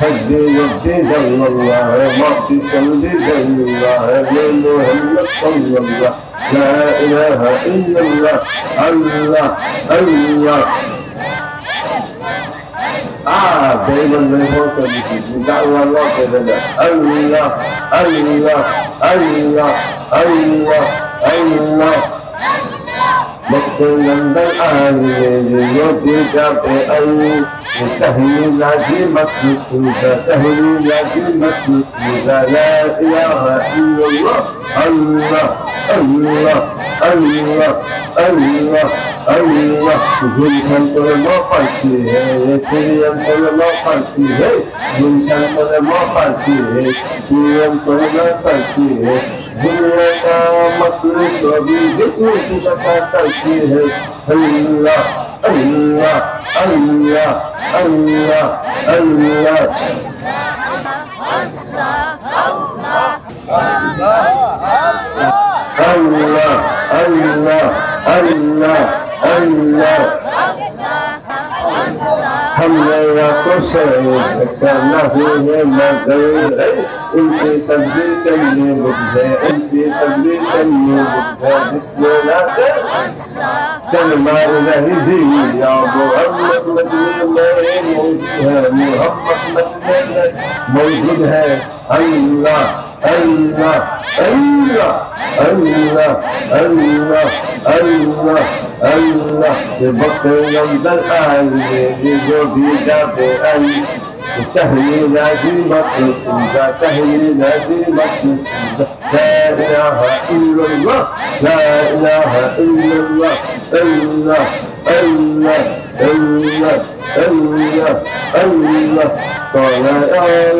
حجي يدي جل الله ما في قلبي جل الله محمد صلى الله لا اله الا الله الله الله آه دايما ما يفوت دعوة الله كذا الله الله الله الله الله الله مکن پوجا مکھی پوجا پر ماں پڑتی ہے جلسن پر ماں پڑتی ہے۔ پڑھتی ہے۔ جنة مدرس وبذكرك فتكفيه الله الله الله الله الله الله الله الله الله الله ہم نے خوش نہیں ہے نہ گئے ان کی تدبیر چلنے بک ہے ان کی تدبیر چلنے بک ہے جس نے نہ چل مار نہیں دی یا محمد مدنی میرے ملک ہے محمد مدنی موجود ہے اللہ اللہ اللہ اللہ اللہ اللہ النحت بطن يمضى الآن بزوبي دافئا تهني نادي مطل إذا تهلي نادي مطل لا إله إلا الله لا إله إلا الله الله الله الله الله الله قال يا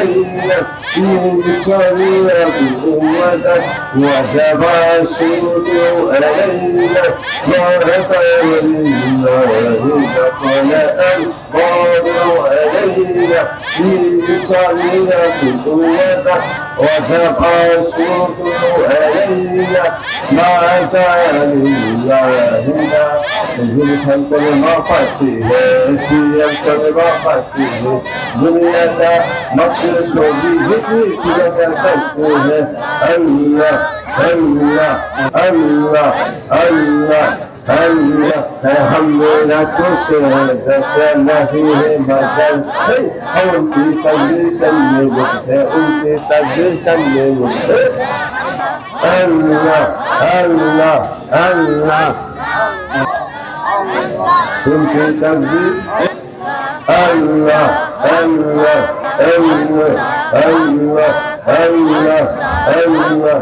علينا من صغيرة وكفى وتباسط علينا مرة النار فقال القادر علينا من صغيرة أمتك وتباسط علينا مرة النار جن کرنا پڑتی ہے سیل کرنا پڑتی ہے دنیا کا مقصد ہوگی جتنی چیزیں کر سکتے ہیں اللہ اللہ اللہ اللہ ہم میرا خوش ہے نہیں ہے بدل ان کی تبدیل چلنے گئے ان کی تبدیل چلنے گئے اللہ اللہ اللہ Çünkü tesbih Allah, Allah, Allah, Allah, Allah, Allah, Allah.